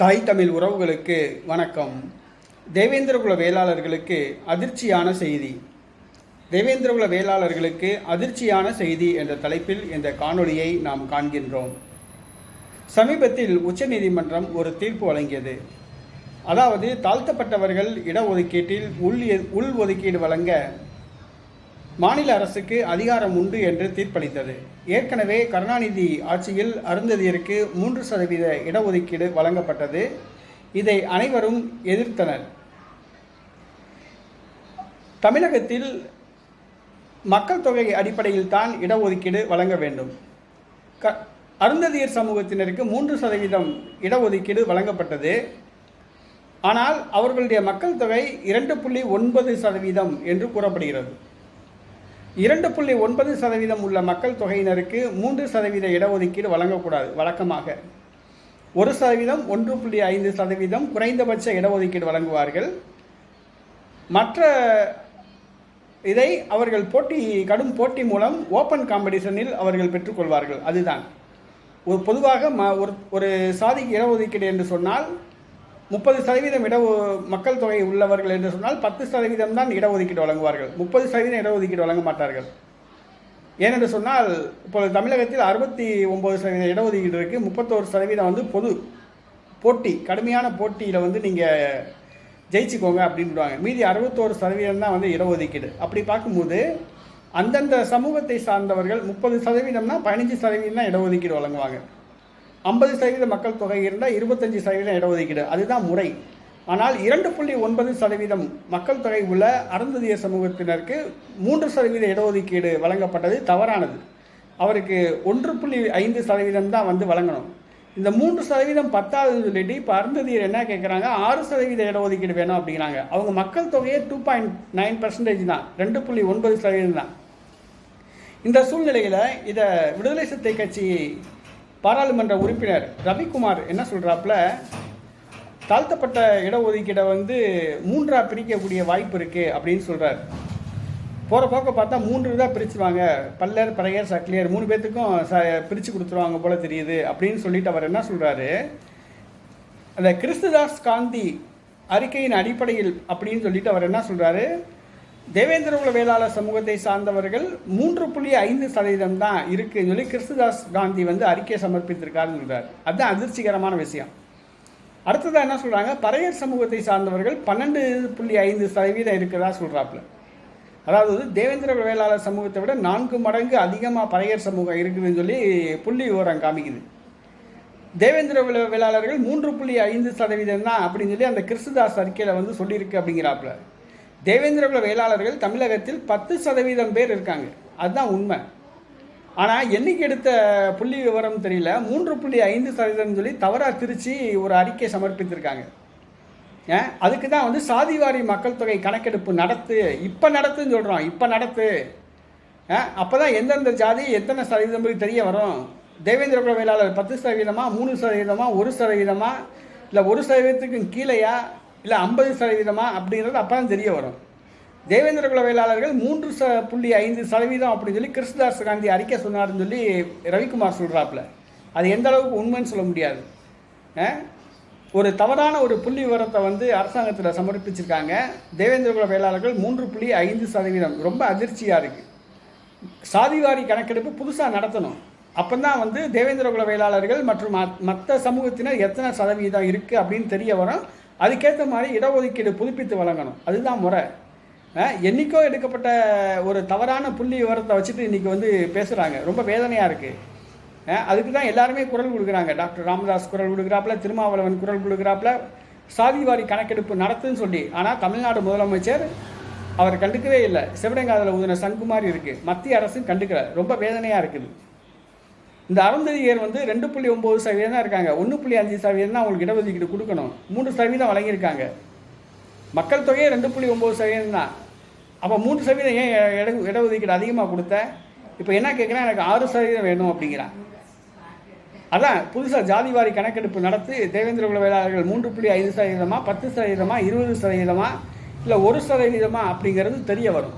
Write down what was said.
தாய் தமிழ் உறவுகளுக்கு வணக்கம். தேவேந்திரகுல வேளாளர்களுக்கு அதிர்ச்சியான செய்தி. தேவேந்திரகுல வேளாளர்களுக்கு அதிர்ச்சியான செய்தி என்ற தலைப்பில் இந்த காணொளியை நாம் காண்கின்றோம். சமீபத்தில் உச்சநீதிமன்றம் ஒரு தீர்ப்பு வழங்கியது. அதாவது தாழ்த்தப்பட்டவர்கள் இடஒதுக்கீட்டில் உள் உள் ஒதுக்கீடு வழங்க மாநில அரசுக்கு அதிகாரம் உண்டு என்று தீர்ப்பளித்தது. ஏற்கனவே கருணாநிதி ஆட்சியில் அருந்ததியருக்கு மூன்று சதவீத இடஒதுக்கீடு வழங்கப்பட்டது. இதை அனைவரும் எதிர்த்தனர். தமிழகத்தில் மக்கள் தொகை அடிப்படையில் தான் இடஒதுக்கீடு வழங்க வேண்டும். க அருந்ததியர் சமூகத்தினருக்கு மூன்று சதவீதம் இடஒதுக்கீடு வழங்கப்பட்டது. ஆனால் அவர்களுடைய மக்கள் தொகை இரண்டு புள்ளி ஒன்பது சதவீதம் என்று கூறப்படுகிறது. இரண்டு புள்ளி ஒன்பது சதவீதம் உள்ள மக்கள் தொகையினருக்கு மூன்று சதவீத இடஒதுக்கீடு வழங்கக்கூடாது வழக்கமாக. ஒரு சதவீதம் ஒன்று புள்ளி ஐந்து சதவீதம் குறைந்தபட்ச இடஒதுக்கீடு வழங்குவார்கள். மற்ற இதை அவர்கள் போட்டி கடும் போட்டி மூலம் ஓப்பன் காம்படிஷனில் அவர்கள் பெற்றுக்கொள்வார்கள். அதுதான். ஒரு பொதுவாக ம ஒரு ஒரு சாதிக்கு இடஒதுக்கீடு என்று சொன்னால் முப்பது சதவீதம் இட மக்கள் தொகை உள்ளவர்கள் என்று சொன்னால் பத்து சதவீதம் தான் இடஒதுக்கீடு வழங்குவார்கள். முப்பது சதவீதம் இடஒதுக்கீடு வழங்க மாட்டார்கள். ஏனென்று சொன்னால் இப்போது தமிழகத்தில் அறுபத்தி ஒம்பது சதவீதம் இடஒதுக்கீடு இருக்குது முப்பத்தோரு சதவீதம் வந்து பொது போட்டி கடுமையான போட்டியில் வந்து நீங்கள் ஜெயிச்சுக்கோங்க அப்படின்றாங்க. மீதி அறுபத்தோரு சதவீதம் தான் வந்து இடஒதுக்கீடு. அப்படி பார்க்கும்போது அந்தந்த சமூகத்தை சார்ந்தவர்கள் முப்பது சதவீதம்னா பதினஞ்சு சதவீதம் தான் இடஒதுக்கீடு வழங்குவாங்க. ஐம்பது சதவீத மக்கள் தொகை இருந்தால் இருபத்தஞ்சி சதவீதம் இடஒதுக்கீடு. அதுதான் முறை. ஆனால் இரண்டு புள்ளி ஒன்பது சதவீதம் மக்கள் தொகை உள்ள அருந்ததிய சமூகத்தினருக்கு மூன்று சதவீத இடஒதுக்கீடு வழங்கப்பட்டது தவறானது. அவருக்கு ஒன்று புள்ளி ஐந்து சதவீதம் தான் வந்து வழங்கணும். இந்த மூன்று சதவீதம் பத்தாவது சொல்லிட்டு இப்போ அருந்ததியர் என்ன கேட்குறாங்க ஆறு சதவீத இடஒதுக்கீடு வேணும் அப்படிங்கிறாங்க. அவங்க மக்கள் தொகையே டூ பாயிண்ட் நைன் பர்சன்டேஜ் தான். ரெண்டு புள்ளி ஒன்பது சதவீதம் தான். இந்த சூழ்நிலையில் இதை விடுதலை சித்தை கட்சி பாராளுமன்ற உறுப்பினர் ரவிக்குமார் என்ன சொல்கிறாப்புல தாழ்த்தப்பட்ட இடஒதுக்கீடை வந்து மூன்றாக பிரிக்கக்கூடிய வாய்ப்பு இருக்குது அப்படின்னு சொல்கிறார் போகிற போக்க பார்த்தா மூன்று தான் பிரிச்சுருவாங்க. பல்லர் பறையர் சக்லியர் மூணு பேர்த்துக்கும் ச பிரித்து கொடுத்துருவாங்க போல தெரியுது அப்படின்னு சொல்லிட்டு அவர் என்ன சொல்கிறாரு அந்த கிறிஸ்துதாஸ் காந்தி அறிக்கையின் அடிப்படையில் அப்படின்னு சொல்லிட்டு அவர் என்ன சொல்கிறாரு தேவேந்திரகுல வேளாளர் சமூகத்தை சார்ந்தவர்கள் மூன்று புள்ளி ஐந்து சதவீதம் தான் இருக்குன்னு சொல்லி கிறிஸ்துதாஸ் காந்தி வந்து அறிக்கை சமர்ப்பித்திருக்காருன்னு சொல்கிறார் அதுதான் அதிர்ச்சிகரமான விஷயம். அடுத்ததாக என்ன சொல்கிறாங்க பறையர் சமூகத்தை சார்ந்தவர்கள் பன்னெண்டு புள்ளி ஐந்து சதவீதம் இருக்கிறதா சொல்கிறாப்புல அதாவது தேவேந்திர வேளாளர் சமூகத்தை விட நான்கு மடங்கு அதிகமாக பறையர் சமூகம் இருக்குதுன்னு சொல்லி புள்ளி விவரம் காமிக்குது. தேவேந்திர வேளாளர்கள் மூன்று புள்ளி ஐந்து சதவீதம் தான் அப்படின்னு சொல்லி அந்த கிறிஸ்துதாஸ் அறிக்கையில் வந்து சொல்லியிருக்கு அப்படிங்கிறாப்புல. தேவேந்திரகுல வேளாளர்கள் தமிழகத்தில் பத்து சதவீதம் பேர் இருக்காங்க. அதுதான் உண்மை. ஆனால் என்னைக்கு எடுத்த புள்ளி விவரம் தெரியல. மூன்று புள்ளி ஐந்து சதவீதம் சொல்லி தவறாக திருச்சி ஒரு அறிக்கை சமர்ப்பித்திருக்காங்க. ஏன் அதுக்கு தான் வந்து சாதிவாரி மக்கள் தொகை கணக்கெடுப்பு நடத்து. இப்போ நடத்துன்னு சொல்கிறோம் இப்போ நடத்து. அப்போ தான் எந்தெந்த ஜாதி எத்தனை சதவீதம் தெரிய வரும்? தேவேந்திரகுல வேளாளர் பத்து சதவீதமாக மூணு சதவீதமாக ஒரு சதவீதமாக இல்லை ஒரு சதவீதத்துக்கும் கீழேயா? இல்லை ஐம்பது சதவீதமா அப்படிங்கிறது அப்போ தான் தெரிய வரும். தேவேந்திர குல வேளாளர்கள் மூன்று ச புள்ளி ஐந்து சதவீதம் அப்படின்னு சொல்லி கிருஷ்ணதாஸ் காந்தி அறிக்கை சொன்னார்னு சொல்லி ரவிக்குமார் சொல்கிறாப்புல அது எந்த அளவுக்கு உண்மைன்னு சொல்ல முடியாது. ஒரு தவறான ஒரு புள்ளி விவரத்தை வந்து அரசாங்கத்தில் சமர்ப்பிச்சிருக்காங்க. தேவேந்திர குல வேளாளர்கள் மூன்று புள்ளி ஐந்து சதவீதம். ரொம்ப அதிர்ச்சியாக இருக்குது சாதிவாரி கணக்கெடுப்பு புதுசாக நடத்தணும். அப்போ தான் வந்து தேவேந்திர குல வேளாளர்கள் மற்றும் மற்ற சமூகத்தினர் எத்தனை சதவீதம் இருக்குது அப்படின்னு தெரிய வரும். அதுக்கேற்ற மாதிரி இடஒதுக்கீடு புதுப்பித்து வழங்கணும். அதுதான் முறை. என்றைக்கோ எடுக்கப்பட்ட ஒரு தவறான புள்ளி விவரத்தை வச்சுட்டு இன்றைக்கி வந்து பேசுகிறாங்க ரொம்ப வேதனையாக இருக்குது அதுக்கு தான் எல்லாருமே குரல் கொடுக்குறாங்க. டாக்டர் ராமதாஸ் குரல் கொடுக்குறாப்புல திருமாவளவன் குரல் கொடுக்குறாப்புல சாதிவாரி கணக்கெடுப்பு நடத்துன்னு சொல்லி. ஆனால் தமிழ்நாடு முதலமைச்சர் அவர் கண்டுக்கவே இல்லை. சிவடங்காதில் ஊதின சங்குமாரி இருக்குது மத்திய அரசும் கண்டுக்கல. ரொம்ப வேதனையாக இருக்குது. இந்த அருந்ததியர் வந்து ரெண்டு புள்ளி ஒம்பது சதவீதம் தான் இருக்காங்க. ஒன்று புள்ளி அஞ்சு சதவீதம் தான் அவங்களுக்கு இடஒதுக்கீடு கொடுக்கணும். மூன்று சதவீதம் வழங்கியிருக்காங்க. மக்கள் தொகையே ரெண்டு புள்ளி ஒம்பது சதவீதம் தான். அப்போ மூன்று சதவீதம் ஏன் இட இடஒதுக்கீடு அதிகமாக கொடுத்த? இப்போ என்ன கேட்குறேன் எனக்கு ஆறு சதவீதம் வேணும் அப்படிங்கிறான். அதான் புதுசாக ஜாதிவாரி கணக்கெடுப்பு நடத்தி தேவேந்திர குல வேளாளர்கள் மூன்று புள்ளி ஐந்து சதவீதமாக பத்து சதவீதமாக இருபது சதவீதமாக இல்லை ஒரு சதவீதமாக அப்படிங்கிறது தெரிய வரும்.